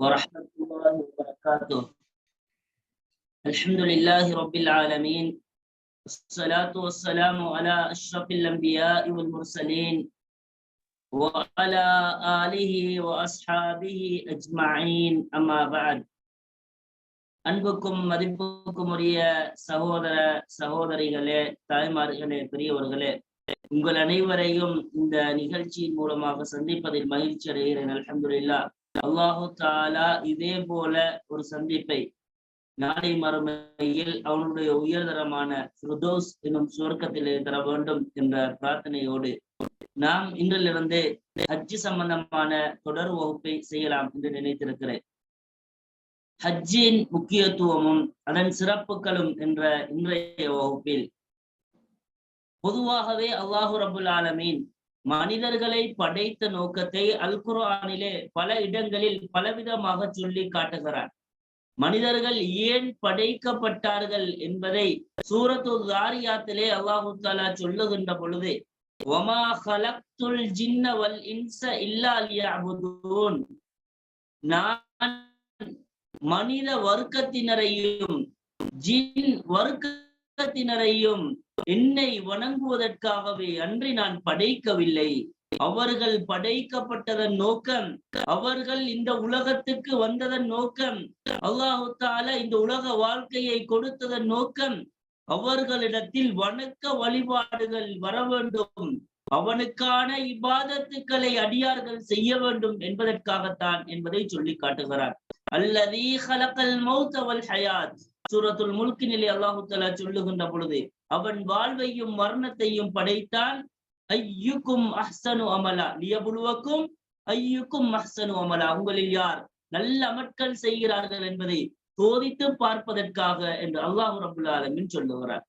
ورحمة الله وبركاته الحمد لله رب العالمين والصلاة والسلام على أشرف الأنبياء والمرسلين وعلى آله وأصحابه أجمعين أما بعد அன்புக்கும் மதிப்புக்கும் உரிய சகோதர சகோதரிகளே தாய்மார்களே பெரியவர்களே உங்கள் அனைவரையும் இந்த நிகழ்ச்சியின் மூலமாக சந்திப்பதில் மகிழ்ச்சி அடைகிறேன் அலமதுல்லா அல்லாஹு தாலா இதே போல ஒரு சந்திப்பை நாளை மறுமையில் அவனுடைய உயர்தரமான ஃபிரதோஸ் என்னும் சுவர்க்கத்திலே தர வேண்டும் என்ற பிரார்த்தனையோடு நாம் இன்றிலிருந்து ஹஜ்ஜி சம்பந்தமான தொடர் வகுப்பை செய்யலாம் என்று நினைத்திருக்கிறேன். ஹஜ்ஜின் முக்கியத்துவமும் அதன் சிறப்புகளும் என்ற இன்றைய வகுப்பில் பொதுவாகவே அல்லாஹு ரபுல் ஆலமீன் மனிதர்களை படைத்த நோக்கத்தை அல் குர்ஆனிலே பல இடங்களில் பலவிதமாக சொல்லி காட்டுகிறார். மனிதர்கள் ஏன் படைக்கப்பட்டார்கள் என்பதை சூரத்து தாரியாத்திலே அல்லாஹு தாலா சொல்லுகின்ற பொழுது ஒமா ஹலக்துல் ஜின்ன வல் இன்ச இல்லா லியஅபுதூன். நான் மனித வர்க்கத்தினரையும் ஜின் வர்க்கத்தினரையும் என்னை வணங்குவதற்காகவே அன்றி நான் படைக்கவில்லை. அவர்கள் படைக்கப்பட்டதன் நோக்கம் அவர்கள் இந்த உலகத்துக்கு வந்ததன் நோக்கம் அல்லாஹு தால இந்த உலக வாழ்க்கையை கொடுத்ததன் நோக்கம் அவர்களிடத்தில் வணக்க வழிபாடுகள் வர வேண்டும். அவனுக்கான இபாதத்துக்களை அடியார்கள் செய்ய வேண்டும் என்பதற்காகத்தான் என்பதை சொல்லி காட்டுகிறார். அல்லது ஹலக்கல் மௌத் அவல் ஹயாத் சூரத்துல் முல்கினிலே அல்லாஹு தலா சொல்லுகின்ற பொழுது அவன் வாழ்வையும் மரணத்தையும் படைத்தான் ஐயுக்கும் அஹ்சனு அமலா. லியபுலுவக்கும் ஐயுக்கும் அஹ்சனு அமலா. உங்களில் யார் நல்ல அமட்கள் செய்கிறார்கள் என்பதை சோதித்து பார்ப்பதற்காக என்று அல்லாஹு ரபுல் ஆலமின் சொல்லுகிறார்.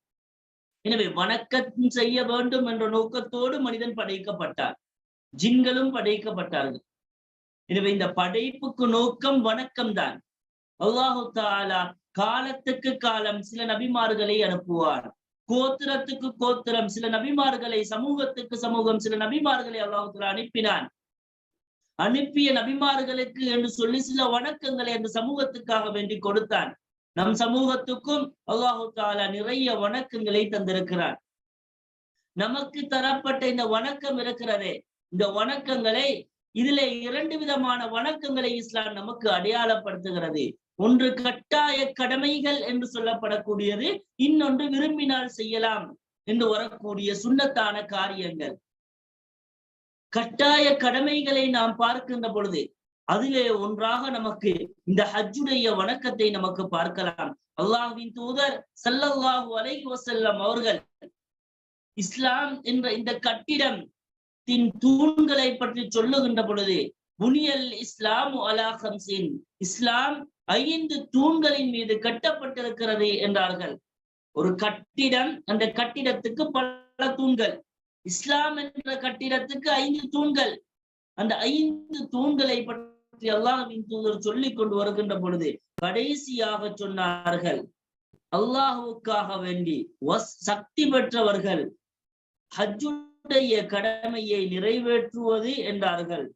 எனவே வணக்கம் செய்ய வேண்டும் என்ற நோக்கத்தோடு மனிதன் படைக்கப்பட்டார் ஜின்களும் படைக்கப்பட்டார்கள். எனவே இந்த படைப்புக்கு நோக்கம் வணக்கம் தான் அல்லாஹு தாலா காலத்துக்கு காலம் சில நபிமார்களை அனுப்புவார். கோத்திரத்துக்கு கோத்திரம் சில நபிமார்களை சமூகத்துக்கு சமூகம் சில நபிமார்களை அல்லாஹுத்துல அனுப்பினான். அனுப்பிய நபிமார்களுக்கு என்று சொல்லி சில வணக்கங்களை அந்த சமூகத்துக்காக வேண்டி கொடுத்தான். நம் சமூகத்துக்கும் அல்லாஹு தாலா நிறைய வணக்கங்களை தந்திருக்கிறான். நமக்கு தரப்பட்ட இந்த வணக்கம் இருக்கிறதே இந்த வணக்கங்களை இதுல இரண்டு விதமான வணக்கங்களை இஸ்லாம் நமக்கு அடையாளப்படுத்துகிறது. ஒன்று கட்டாய கடமைகள் என்று சொல்லப்படக்கூடியது இன்னொன்று விரும்பினால் செய்யலாம் என்று வரக்கூடிய சுண்ணத்தான காரியங்கள். கட்டாய கடமைகளை நாம் பார்க்கின்ற பொழுது அதிலே ஒன்றாக நமக்கு இந்த ஹஜ்ஜுடைய வணக்கத்தை நமக்கு பார்க்கலாம். அல்லாஹுவின் தூதர் சல்லல்லாஹு அலைஹி வசல்லம் அவர்கள் இஸ்லாம் என்ற இந்த கட்டிடம் தின் தூண்களை பற்றி சொல்லுகின்ற பொழுது புனியல் இஸ்லாம் அலா ஹம்சின் இஸ்லாம் ஐந்து தூண்களின் மீது கட்டப்பட்டிருக்கிறது என்றார்கள். ஒரு கட்டிடம் அந்த கட்டிடத்துக்கு பல தூண்கள். இஸ்லாம் என்ற கட்டிடத்துக்கு ஐந்து தூண்கள். அந்த ஐந்து தூண்களை பற்றி அல்லாஹின் தூதர் சொல்லிக் கொண்டு வருகின்ற பொழுது கடைசியாக சொன்னார்கள். அல்லாஹுக்காக வேண்டி சக்தி பெற்றவர்கள் ஹஜ்ஜுடைய கடமையை நிறைவேற்றுவது என்றார்கள்.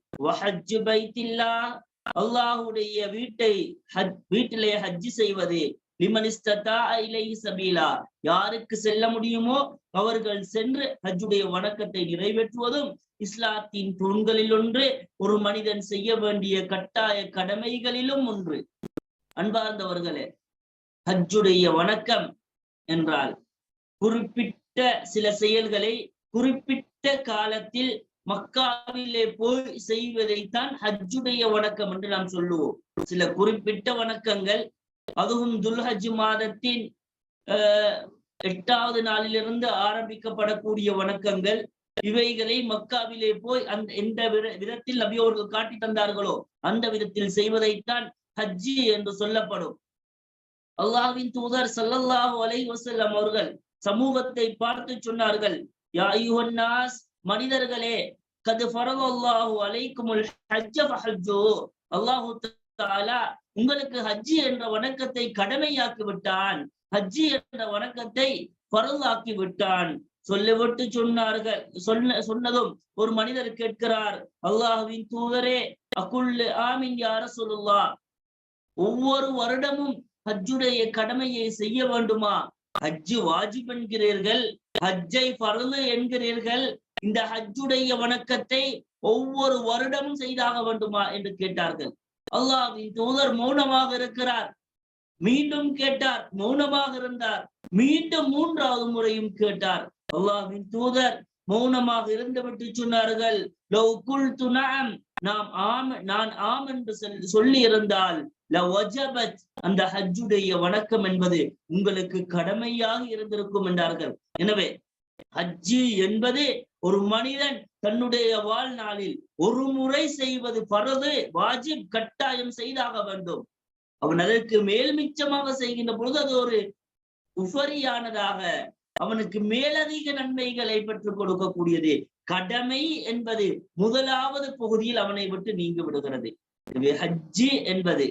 அல்லாஹுடைய வீட்டை வீட்டிலே ஹஜ்ஜி செய்வது. சபீலா. யாருக்கு செல்ல முடியுமோ அவர்கள் சென்று ஹஜ்ஜுடைய வணக்கத்தை நிறைவேற்றுவதும் இஸ்லாத்தின் தூண்களில் ஒன்று ஒரு மனிதன் செய்ய வேண்டிய கட்டாய கடமைகளிலும் ஒன்று. அன்பார்ந்தவர்களே ஹஜ்ஜுடைய வணக்கம் என்றால் குறிப்பிட்ட சில செயல்களை குறிப்பிட்ட காலத்தில் மக்காவிலே போய் செய்வதைத்தான் ஹஜ்ஜுடைய வணக்கம் என்று நாம் சொல்லுவோம். சில குறிப்பிட்ட வணக்கங்கள் அதுவும் துல்ஹஜ் மாதத்தின் எட்டாவது நாளிலிருந்து ஆரம்பிக்கப்படக்கூடிய வணக்கங்கள் இவைகளை மக்காவிலே போய் அந்த எந்த விதத்தில் நபி அவர்கள் காட்டி தந்தார்களோ அந்த விதத்தில் செய்வதைத்தான் ஹஜ்ஜி என்று சொல்லப்படும். அல்லாஹ்வின் தூதர் சல்லல்லாஹு அலை வசல்லம் அவர்கள் சமூகத்தை பார்த்து சொன்னார்கள் யா ஐயுஹன்னாஸ் மனிதர்களே கது ஃபரல்லாஹு அலைக்குமுல் ஹஜ்ஜ ஃபஹஜ்ஜு. அல்லாஹு தஆலா உங்களுக்கு ஹஜ்ஜி என்ற வணக்கத்தை கடமையாக்கி விட்டான் ஹஜ்ஜி என்ற வணக்கத்தை பரலாக்கி விட்டான் சொல்லிவிட்டு சொன்னார்கள். சொன்ன சொன்னதும் ஒரு மனிதர் கேட்கிறார். அல்லாஹுவின் தூதரே அக்குள்ளு ஆமின் யார சொல்லுல்லா ஒவ்வொரு வருடமும் ஹஜ்ஜுடைய கடமையை செய்ய வேண்டுமா? ஹஜ்ஜு வாஜிப் என்கிறீர்கள். ஹஜ்ஜை பரவு என்கிறீர்கள். இந்த ஹஜ்ஜுடைய வணக்கத்தை ஒவ்வொரு வருடமும் செய்தாக வேண்டுமா என்று கேட்டார்கள். அல்லாஹின் தூதர் மௌனமாக இருக்கிறார். மீண்டும் கேட்டார் மௌனமாக இருந்தார். மீண்டும் மூன்றாவது முறையும் கேட்டார். அல்லாஹின் தூதர் மௌனமாக இருந்துவிட்டு சொன்னார்கள் லவ் குல் நஅம் நாம் ஆம் நான் ஆம் என்று சொல்லி சொல்லி இருந்தால் அந்த ஹஜ்ஜுடைய வணக்கம் என்பது உங்களுக்கு கடமையாக இருந்திருக்கும் என்றார்கள். எனவே ஹஜ்ஜு என்பது ஒரு மனிதன் தன்னுடைய வாழ்நாளில் ஒரு முறை செய்வது பரது வாஜிப் கட்டாயம் செய்தாக வேண்டும். அவன் அதற்கு மேல் மிச்சமாக செய்கின்ற பொழுது அது ஒரு உபரியானதாக அவனுக்கு மேலதிக நன்மைகளை பெற்றுக் கொடுக்கக்கூடியது. கடமை என்பது முதலாவது பகுதியில் அவனை விட்டு நீங்கி விடுகிறது. ஹஜ்ஜி என்பது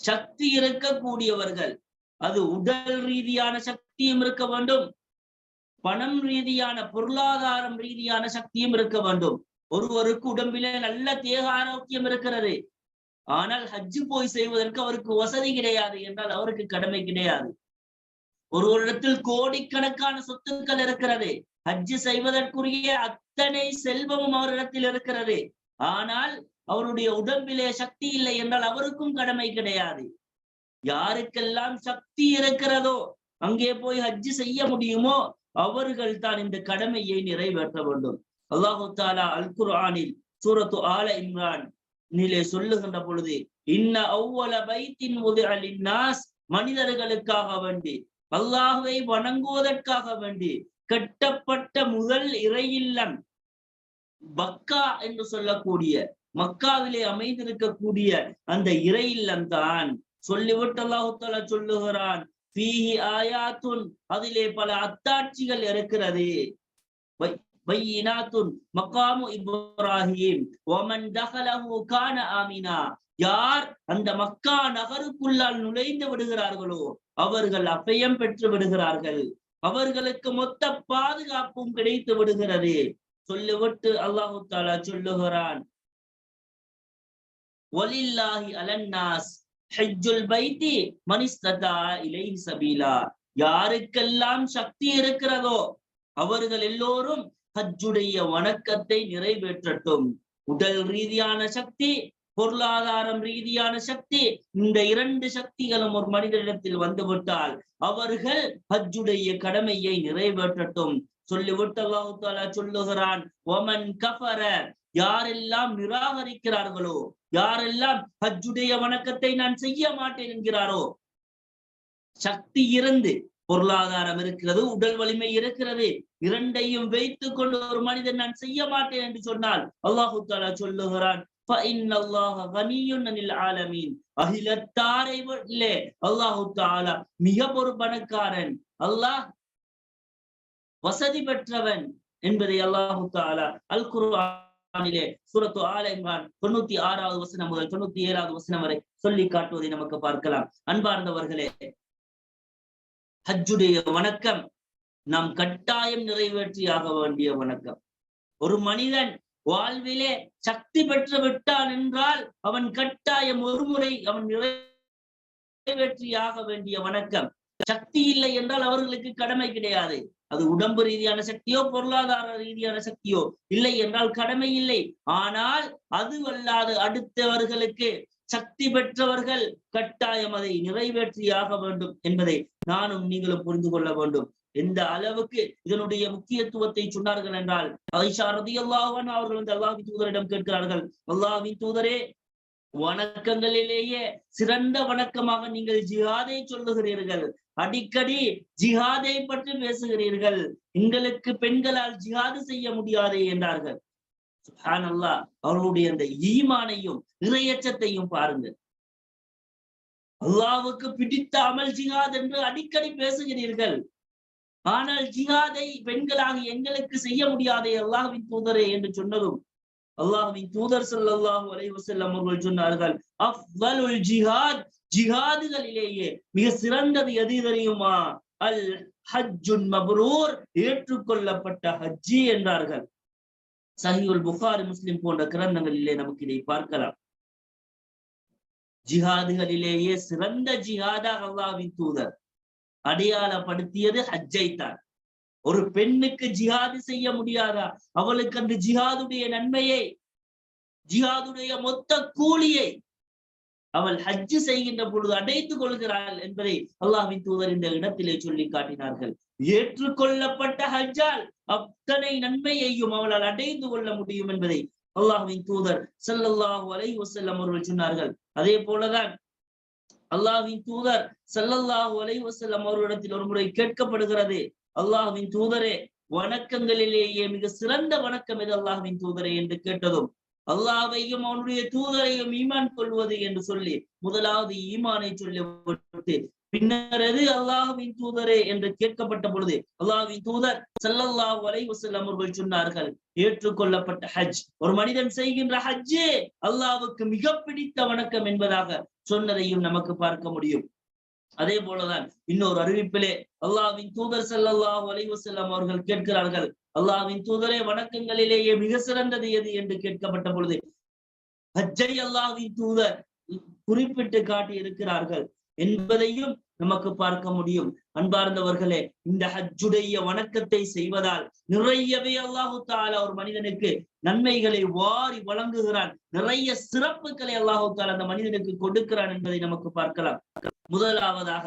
சக்தி இருக்கக்கூடியவர்கள். அது உடல் ரீதியான சக்தியும் இருக்க வேண்டும். பணம் ரீதியான பொருளாதாரம் ரீதியான சக்தியும் இருக்க வேண்டும். ஒருவருக்கு உடம்பிலே நல்ல தேக ஆரோக்கியம் இருக்கிறது. ஆனால் ஹஜ்ஜு போய் செய்வதற்கு அவருக்கு வசதி கிடையாது என்றால் அவருக்கு கடமை கிடையாது. ஒருவரிடத்தில் கோடிக்கணக்கான சொத்துக்கள் இருக்கிறது. ஹஜ்ஜு செய்வதற்குரிய அத்தனை செல்வமும் அவரிடத்தில் இருக்கிறது. ஆனால் அவருடைய உடம்பிலே சக்தி இல்லை என்றால் அவருக்கும் கடமை கிடையாது. யாருக்கெல்லாம் சக்தி இருக்கிறதோ அங்கே போய் ஹஜ்ஜு செய்ய முடியுமோ அவர்கள் தான் இந்த கடமையை நிறைவேற்ற வேண்டும். அல்லாஹு தாலா அல் குர்ஆனில் சூரத்து ஆல இம்ரான் நிலே சொல்லுகின்ற பொழுது இன்ன அவ்வள பைத்தின் முதல் அலின்னாஸ் மனிதர்களுக்காக வேண்டி அல்லாஹுவை வணங்குவதற்காக வேண்டி கட்டப்பட்ட முதல் இறையில்லம் பக்கா என்று சொல்லக்கூடிய மக்காவிலே அமைந்திருக்கக்கூடிய அந்த இறையில்லம் தான். சொல்லிவிட்டு அல்லாஹு தாலா சொல்லுகிறான் ஃபீஹி ஆயாத்துன் அதிலே பல அத்தாட்சிகள் இருக்கிறது. வை- பையினாத்துன் மக்காமு இப்ராஹிம் ஒமன் தகலஹு கான ஆமினா யார் அந்த மக்கா நகருக்குள்ளால் நுழைந்து விடுகிறார்களோ அவர்கள் அபயம் பெற்று விடுகிறார்கள். அவர்களுக்கு மொத்த பாதுகாப்பும் கிடைத்து விடுகிறது. சொல்லுவிட்டு அல்லாஹு தாலா சொல்லுகிறான். ஒலில்லாஹி அலன்னாஸ் ஹஜ்ஜுல் பைத்தி மனிஸ்ததா இலைஹி சபீலா. யாருக்கெல்லாம் சக்தி இருக்கிறதோ அவர்கள் எல்லோரும் ஹஜ்ஜுடைய வணக்கத்தை நிறைவேற்றட்டும். உடல் ரீதியான சக்தி பொருளாதாரம் ரீதியான சக்தி இந்த இரண்டு சக்திகளும் ஒரு மனிதனிடத்தில் வந்துவிட்டால் அவர்கள் ஹஜ்ஜுடைய கடமையை நிறைவேற்றட்டும். சொல்லிவிட்டு அல்லாஹு சொல்லுகிறான் ஒமன் கஃபர யாரெல்லாம் நிராகரிக்கிறார்களோ யாரெல்லாம் ஹஜ்ஜுடைய வணக்கத்தை நான் செய்ய மாட்டேன் என்கிறாரோ சக்தி இருந்து பொருளாதாரம் இருக்கிறது உடல் வலிமை இருக்கிறது இரண்டையும் வைத்துக் கொண்டு ஒரு மனிதன் நான் செய்ய மாட்டேன் என்று சொன்னால் அல்லாஹு தாலா சொல்லுகிறான் அகிலத்தாரை அல்லாஹு தாலா மிக பொறுப்பணக்காரன் அல்லாஹ் வசதி பெற்றவன் என்பதை அல்லாஹு தாலா அல் குர்ஆன் குரானிலே சூரத்து ஆல இம்ரான் தொண்ணூத்தி ஆறாவது வசனம் முதல் தொண்ணூத்தி ஏழாவது வசனம் வரை சொல்லி காட்டுவதை நமக்கு பார்க்கலாம். அன்பார்ந்தவர்களே ஹஜ்ஜுடைய வணக்கம் நாம் கட்டாயம் நிறைவேற்றியாக வேண்டிய வணக்கம். ஒரு மனிதன் வாழ்விலே சக்தி பெற்று விட்டான் என்றால் அவன் கட்டாயம் ஒரு முறை அவன் நிறைவேற்றியாக வேண்டிய வணக்கம். சக்தி இல்லை என்றால் அவர்களுக்கு கடமை கிடையாது. அது உடம்பு ரீதியான சக்தியோ பொருளாதார ரீதியான சக்தியோ இல்லை என்றால் கடமை இல்லை. ஆனால் அது அல்லாது அடுத்தவர்களுக்கு சக்தி பெற்றவர்கள் கட்டாயம் அதை நிறைவேற்றியாக வேண்டும் என்பதை நானும் நீங்களும் புரிந்து கொள்ள வேண்டும். எந்த அளவுக்கு இதனுடைய முக்கியத்துவத்தை சொன்னார்கள் என்றால் ஐஷா ரதி அன்ஹா அவர்கள் வந்து அல்லாஹ்வின் தூதரிடம் கேட்கிறார்கள் அல்லாஹ்வின் தூதரே வணக்கங்களிலேயே சிறந்த வணக்கமாக நீங்கள் ஜிஹாதை சொல்லுகிறீர்கள். அடிக்கடி ஜிஹாதை பற்றி பேசுகிறீர்கள். எங்களுக்கு பெண்களால் ஜிஹாது செய்ய முடியாதே என்றார்கள். சுஹானல்லா அவர்களுடைய அந்த ஈமானையும் இறையச்சத்தையும் பாருங்கள். அல்லாவுக்கு பிடித்த அமல் ஜிஹாத் என்று அடிக்கடி பேசுகிறீர்கள். ஆனால் ஜிஹாதை பெண்களாக எங்களுக்கு செய்ய முடியாதே அல்லாஹின் தூதரே என்று சொன்னதும் அல்லாஹின் தூதர் சல்லாஹு அலைவசல்லம் அவர்கள் சொன்னார்கள் அஃதலுல் ஜிஹாத் ஜிஹாதுகளிலேயே மிக சிறந்தது எது தெரியுமா? அல் ஹஜ்ஜுன் மப்ரூர் ஏற்றுக்கொள்ளப்பட்ட ஹஜ்ஜி என்றார்கள். சஹீஹுல் புகாரி முஸ்லிம் போன்ற கிரந்தங்களிலே நமக்கு இதை பார்க்கலாம். ஜிஹாதுகளிலேயே சிறந்த ஜிஹாதாக அல்லாவின் தூதர் அடையாளப்படுத்தியது ஹஜ்ஜை தான் ஒரு பெண்ணுக்கு ஜிஹாது செய்ய முடியாதா? அவளுக்கு அந்த ஜிஹாதுடைய நன்மையை ஜிஹாதுடைய மொத்த கூலியை அவள் ஹஜ்ஜு செய்கின்ற பொழுது அடைத்துக் கொள்கிறாள் என்பதை அல்லாஹின் தூதர் இந்த இடத்திலே சொல்லி காட்டினார்கள். ஏற்றுக்கொள்ளப்பட்ட ஹஜ்ஜால் அத்தனை நன்மையையும் அவளால் அடைந்து கொள்ள முடியும் என்பதை அல்லாஹுவின் தூதர் சல்லல்லாஹு அலை வசல்லம் அவர்கள் சொன்னார்கள். அதே போலதான் அல்லாஹின் தூதர் சல்லல்லாஹு அலை வசல்லம் அவர்களிடத்தில் ஒரு முறை கேட்கப்படுகிறது. அல்லாஹுவின் தூதரே வணக்கங்களிலேயே மிக சிறந்த வணக்கம் எது அல்லாஹுவின் தூதரே என்று கேட்டதும் அல்லாவையும் அவனுடைய தூதரையும் ஈமான் கொள்வது என்று சொல்லி முதலாவது ஈமானை சொல்லி பின்னர் எது அல்லாஹுவின் தூதரே என்று கேட்கப்பட்ட பொழுது அல்லாஹுவின் தூதர் சல்லல்லாஹு அலைஹி வசல்லம் அவர்கள் சொன்னார்கள் ஏற்றுக்கொள்ளப்பட்ட ஹஜ் ஒரு மனிதன் செய்கின்ற ஹஜ்ஜே அல்லாவுக்கு மிக பிடித்த வணக்கம் என்பதாக சொன்னதையும் நமக்கு பார்க்க முடியும். அதே போலதான் இன்னொரு அறிவிப்பிலே அல்லாவின் தூதர் செல்லல்லாஹ் வலைவு செல்லம் அவர்கள் கேட்கிறார்கள். அல்லாவின் தூதரே வணக்கங்களிலேயே மிக சிறந்தது எது என்று கேட்கப்பட்ட பொழுது ஹஜ்ஜை அல்லாவின் தூதர் குறிப்பிட்டு காட்டி இருக்கிறார்கள் என்பதையும் நமக்கு பார்க்க முடியும். அன்பார்ந்தவர்களே இந்த ஹஜ்ஜுடைய வணக்கத்தை செய்வதால் நிறையவே அல்லாஹு தாலா ஒரு மனிதனுக்கு நன்மைகளை வாரி வழங்குகிறான். நிறைய சிறப்புகளை அல்லாஹு தாலா அந்த மனிதனுக்கு கொடுக்கிறான் என்பதை நமக்கு பார்க்கலாம். முதலாவதாக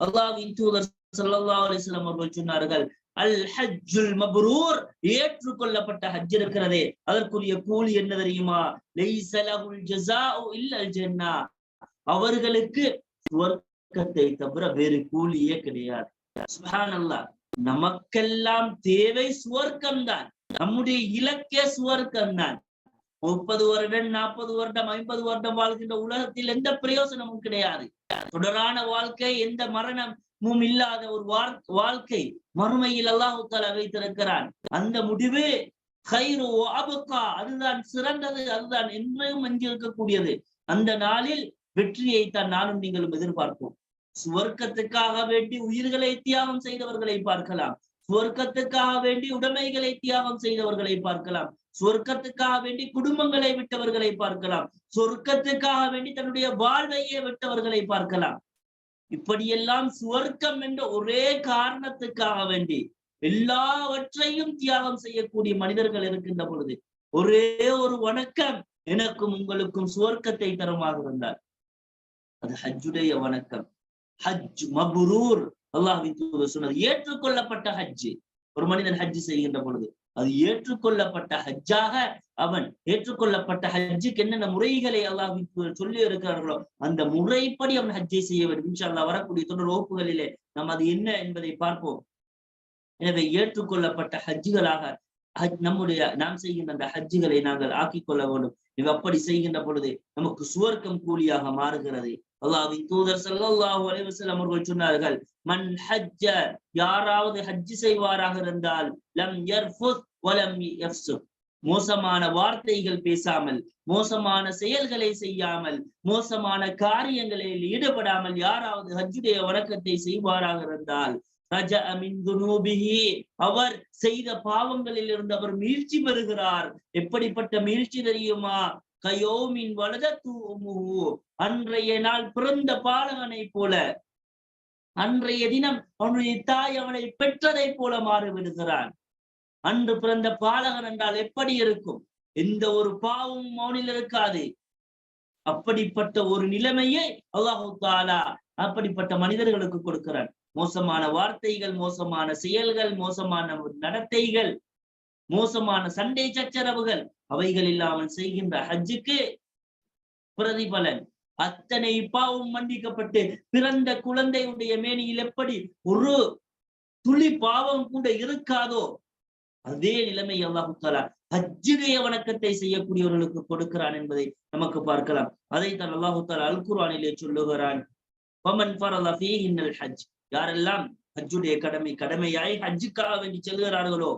அல்லாவின் தூதர் ஸல்லல்லாஹு அலிஸ்லாம் அவர்கள் சொன்னார்கள் அல் ஹஜ்ஜுல் மப்ரூர் ஏற்றுக்கொள்ளப்பட்ட ஹஜ் இருக்கிறதே அதற்குரிய கூலி என்ன தெரியுமா? லைஸ ஜஸா ஜஸாஉ இல்லல் ஜன்னா அவர்களுக்கு சுவர்க்கத்தை தவிர வேறு கூலியே கிடையாது. சுபஹானல்லாஹ் நமக்கெல்லாம் தேவை சுவர்க்கம் தான் நம்முடைய இலக்கே சுவர்க்கம் தான் முப்பது வருடம் நாற்பது வருடம் ஐம்பது வருடம் வாழ்கின்ற உலகத்தில் எந்த பிரயோசனமும் கிடையாது. தொடரான வாழ்க்கை எந்த மரணமும் இல்லாத ஒரு வாழ்க்கை மறுமையில் அல்லாஹுத்தால வைத்திருக்கிறான். அந்த முடிவு ஹைரு அபுக்கா அதுதான் சிறந்தது அதுதான் என்றும் அங்கிருக்கக்கூடியது அந்த நாளில் வெற்றியை தான் நானும் நீங்களும் எதிர்பார்ப்போம். சுவர்க்கத்துக்காக வேண்டி உயிர்களை தியாகம் செய்தவர்களை பார்க்கலாம். சுவர்க்கத்துக்காக வேண்டி உடைமைகளை தியாகம் செய்தவர்களை பார்க்கலாம். சொர்க்கத்துக்காக வேண்டி குடும்பங்களை விட்டவர்களை பார்க்கலாம். சொர்க்கத்துக்காக வேண்டி தன்னுடைய வாழ்வையே விட்டவர்களை பார்க்கலாம். இப்படியெல்லாம் சுவர்க்கம் என்ற ஒரே காரணத்துக்காக வேண்டி எல்லாவற்றையும் தியாகம் செய்யக்கூடிய மனிதர்கள் இருக்கின்ற பொழுது ஒரே ஒரு வணக்கம் எனக்கும் உங்களுக்கும் சுவர்க்கத்தை தரமாக இருந்தார் அது ஹஜ்ஜுடைய வணக்கம். ஹஜ் மபுரூர். அல்லாஹின் சொன்னது ஏற்றுக்கொள்ளப்பட்ட ஹஜ்ஜு. ஒரு மனிதன் ஹஜ்ஜு செய்கின்ற பொழுது அது ஏற்றுக்கொள்ளப்பட்ட ஹஜ்ஜாக அவன் ஏற்றுக்கொள்ளப்பட்ட ஹஜ்ஜுக்கு என்னென்ன முறைகளை அல்லாஹ் சொல்லி இருக்கிறார்களோ அந்த முறைப்படி அவன் ஹஜ்ஜை செய்ய வேண்டும். இன்ஷா அல்லா வரக்கூடிய தொடர் வகுப்புகளிலே நாம் அது என்ன என்பதை பார்ப்போம். எனவே ஏற்றுக்கொள்ளப்பட்ட ஹஜ்ஜுகளாக நம்முடைய நாம் செய்கின்ற அந்த ஹஜ்ஜுகளை நாங்கள் ஆக்கிக் கொள்ள வேண்டும். இவ அப்படி செய்கின்ற பொழுது நமக்கு சுவர்க்கம் கூலியாக மாறுகிறது. அல்லாவின் தூதர் சல்லாஹூ அலைவசல் அவர்கள் சொன்னார்கள் மன் ஹஜ்ஜ யாராவது ஹஜ்ஜு செய்வாராக இருந்தால் லம் யர்ஃபுத் வலம் யஃப்சுக் மோசமான வார்த்தைகள் பேசாமல் மோசமான செயல்களை செய்யாமல் மோசமான காரியங்களில் ஈடுபடாமல் யாராவது ஹஜ்ஜுடைய வணக்கத்தை செய்வாராக இருந்தால் அவர் செய்த பாவங்களில் இருந்து அவர் மீழ்ச்சி பெறுகிறார். எப்படிப்பட்ட மீழ்ச்சி தெரியுமா? கயோமின் வலத தூமுகு அன்றைய நாள் பிறந்த பாலகனை போல. அன்றைய தினம் அவனுடைய தாய் அவனை பெற்றதை போல மாறிவிடுகிறான். அன்று பிறந்த பாலகன் என்றால் எப்படி இருக்கும்? எந்த ஒரு பாவமும் அவனில் இருக்காது. அப்படிப்பட்ட ஒரு நிலைமையை அல்லாஹு தாலா அப்படிப்பட்ட மனிதர்களுக்கு கொடுக்கிறான். மோசமான வார்த்தைகள் மோசமான செயல்கள் மோசமான நடத்தைகள் மோசமான சண்டை சச்சரவுகள் அவைகள் இல்லாமல் செய்கின்ற ஹஜ்ஜுக்கு பிரதிபலன். அத்தனை பாவம் மன்னிக்கப்பட்டு பிறந்த குழந்தையுடைய மேனியில் எப்படி ஒரு துளி பாவம் கூட இருக்காதோ அதே நிலைமை அல்லாஹு தாலா ஹஜ்ஜுடைய வணக்கத்தை செய்யக்கூடியவர்களுக்கு கொடுக்கிறான் என்பதை நமக்கு பார்க்கலாம். அதைத்தான் அல்லாஹு தாலா அல் குரானிலே சொல்லுகிறான். ஹஜ். யாரெல்லாம் ஹஜ்ஜுடைய கடமை கடமையாய் ஹஜ்ஜுக்காக வேண்டி செல்கிறார்களோ?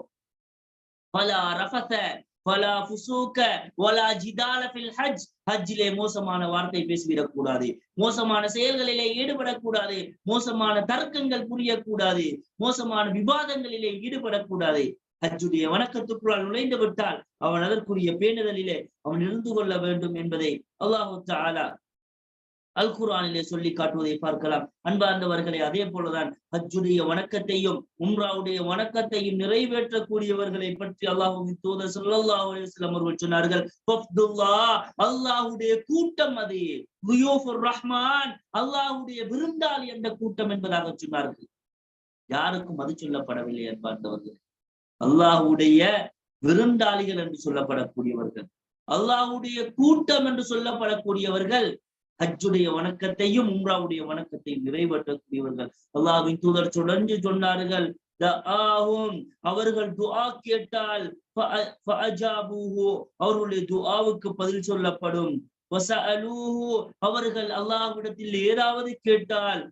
பலா ரஃபத பலா புசூக்க வலா ஜிதால ஃபில் ஹஜ். ஹஜ்ஜிலே மோசமான வார்த்தை பேசிவிடக் கூடாது மோசமான செயல்களிலே ஈடுபடக்கூடாது. மோசமான தர்க்கங்கள் புரியக்கூடாது. மோசமான விவாதங்களிலே ஈடுபடக்கூடாது. ஹஜ்ஜுடைய வணக்கத்துக்குள்ளால் நுழைந்து விட்டால் அவன் அதற்குரிய பேணுதலிலே அவன் இருந்து கொள்ள வேண்டும் என்பதை அல்லாஹு தாலா அல் குர்ஆனிலே சொல்லி காட்டுவதை பார்க்கலாம். அன்பார்ந்தவர்களே அதே போலதான் ஹஜ்ஜுடைய வணக்கத்தையும் உம்ராவுடைய வணக்கத்தையும் நிறைவேற்றக்கூடியவர்களை பற்றி அல்லாஹுவின் தூதர் ஸல்லல்லாஹு அலிஸ்லாம் அவர்கள் சொன்னார்கள் அல்லாஹுடைய கூட்டம் அது. ரஹ்மான் அல்லாஹுடைய விருந்தாளி என்ற கூட்டம் என்பதாக சொன்னார்கள். யாருக்கும் அது சொல்லப்படவில்லை அன்பார்ந்தவர்கள். அல்லாஹுடைய விருந்தாளிகள் என்று சொல்லப்படக்கூடியவர்கள். அல்லாஹுடைய கூட்டம் என்று சொல்லப்படக்கூடியவர்கள் ஹஜ்ஜுடைய வணக்கத்தையும் உம்ராவுடைய வணக்கத்தையும் நிறைவேற்றக்கூடியவர்கள். அல்லாவின் தூதர் தொடர்ந்து சொன்னார்கள் அவர்கள் துஆ கேட்டால் அவர்களுடைய துஆவுக்கு பதில் சொல்லப்படும். அவர்கள் அல்லாஹ்விடத்தில் ஏதாவது கேட்டால்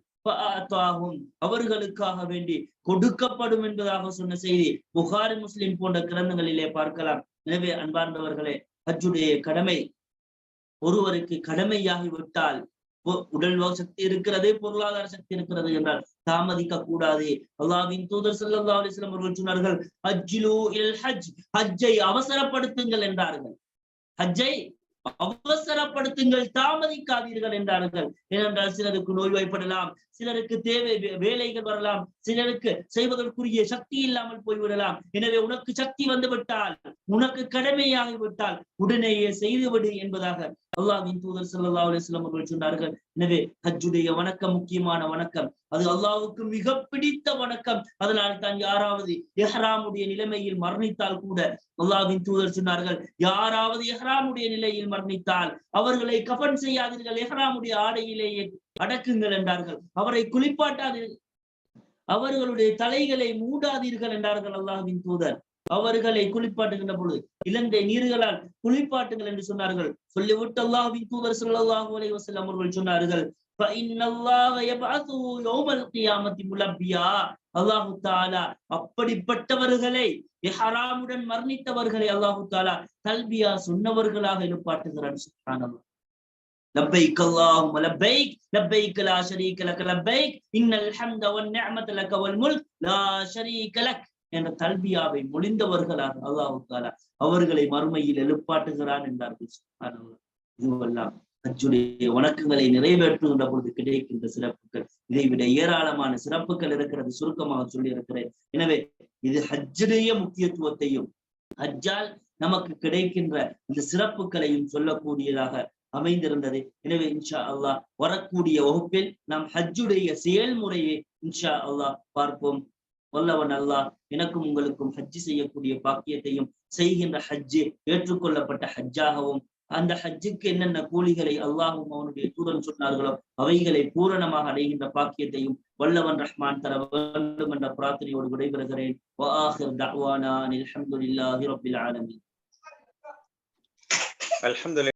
அவர்களுக்காக வேண்டி கொடுக்கப்படும் என்பதாக சொன்ன செய்தி புகாரி முஸ்லிம் போன்ற கிரந்தங்களிலே பார்க்கலாம். எனவே அன்பார்ந்தவர்களே ஹஜ்ஜுடைய கடமை ஒருவருக்கு கடமையாகி விட்டால் உடல் சக்தி இருக்கிறது பொருளாதார சக்தி இருக்கிறது என்றால் தாமதிக்க கூடாது. அல்லாவின் தூதர் ஸல்லல்லாஹு அலைஹி அவர்கள் சொன்னார்கள் ஹஜ்ஜிலு இல் ஹஜ். ஹஜ்ஜை அவசரப்படுத்துங்கள் என்றார்கள். ஹஜ்ஜை அவசரப்படுத்துங்கள் தாமதிக்காதீர்கள் என்றார்கள். ஏனென்றால் சிலருக்கு நோய்வாய்ப்படலாம் சிலருக்கு தேவை வேலைகள் வரலாம். சிலருக்கு செய்வதற்குரிய சக்தி இல்லாமல் போய்விடலாம். எனவே உனக்கு சக்தி வந்துவிட்டால் உனக்கு கடமையாகிவிட்டால் உடனேயே செய்துவிடு என்பதாக அல்லாஹின் தூதர் சல்லா அலிஸ்லாம் அவர்கள் சொன்னார்கள். எனவே ஹஜ்ஜுடைய வணக்கம் முக்கியமான வணக்கம். அது அல்லாவுக்கு மிக பிடித்த வணக்கம். அதனால் தான் யாராவது எஹ்ராமுடைய நிலைமையில் மரணித்தால் கூட அல்லாவின் தூதர் சொன்னார்கள் யாராவது எஹ்ராமுடைய நிலையில் மரணித்தால் அவர்களை கபன் செய்யாதீர்கள். எஹ்ராமுடைய ஆடையிலேயே அடக்குங்கள் என்றார்கள். அவரை குளிப்பாட்டாதீர்கள் அவர்களுடைய தலைகளை மூடாதீர்கள் என்றார்கள் அல்லாஹின் தூதர். அவர்களை குளிப்பாட்டுகின்ற பொழுது இலங்கை நீர்களால் குளிப்பாட்டுங்கள் என்று சொன்னார்கள். சொல்லிவிட்டு அல்லாஹின் தூதர் சொல்லாஹு அலை வசல்லாம் அவர்கள் சொன்னார்கள் அல்லாஹு தாலா அப்படிப்பட்டவர்களை மரணித்தவர்களை அல்லாஹு தாலா கல்வியா சொன்னவர்களாக எழுப்பாட்டுகிறான் لبيك اللهم لبيك لبيك لا شريك لك لبيك إن الحمد والنعمة لك والملك لا شريك لك என்ற தல்பியாவை மொழிந்தவர்களாக அல்லாஹு தாலா அவர்களை மறுமையில் எழுப்பாட்டுகிறான் என்றார்கள் சுப்ஹானல்லாஹ். இதுவெல்லாம் ஹஜ்ஜுடைய வணக்கங்களை நிறைவேற்றுகின்ற பொழுது கிடைக்கின்ற சிறப்புகள் இதை விட ஏராளமான சிறப்புகள் இருக்கிறது சுருக்கமாக சொல்லி இருக்கிறேன் எனவே இது ஹஜ்ஜுடைய முக்கியத்துவத்தையும் ஹஜ்ஜால் நமக்கு கிடைக்கின்ற இந்த சிறப்புகளையும் சொல்லக்கூடியதாக அமைந்திருந்தது. எனவே இன்ஷா அல்லாஹ் வரக்கூடிய வகுப்பில் நாம் ஹஜ்ஜுடைய செயல்முறையை இன்ஷா அல்லாஹ் பார்ப்போம். வல்லவன் அல்லாஹ் எனக்கும் உங்களுக்கும் ஹஜ்ஜு செய்யக்கூடிய பாக்கியத்தையும் செய்கின்ற ஹஜ்ஜு ஏற்றுக்கொள்ளப்பட்ட ஹஜ்ஜாகவும் அந்த ஹஜ்ஜுக்கு என்னென்ன கூலிகளை அல்லாஹும் அவனுடைய தூரன் சொன்னார்களோ அவைகளை பூரணமாக அடைகின்ற பாக்கியத்தையும் வல்லவன் ரஹ்மான் தர வேண்டும் என்ற பிரார்த்தனையோடு விடைபெறுகிறேன். அலமதுல்லா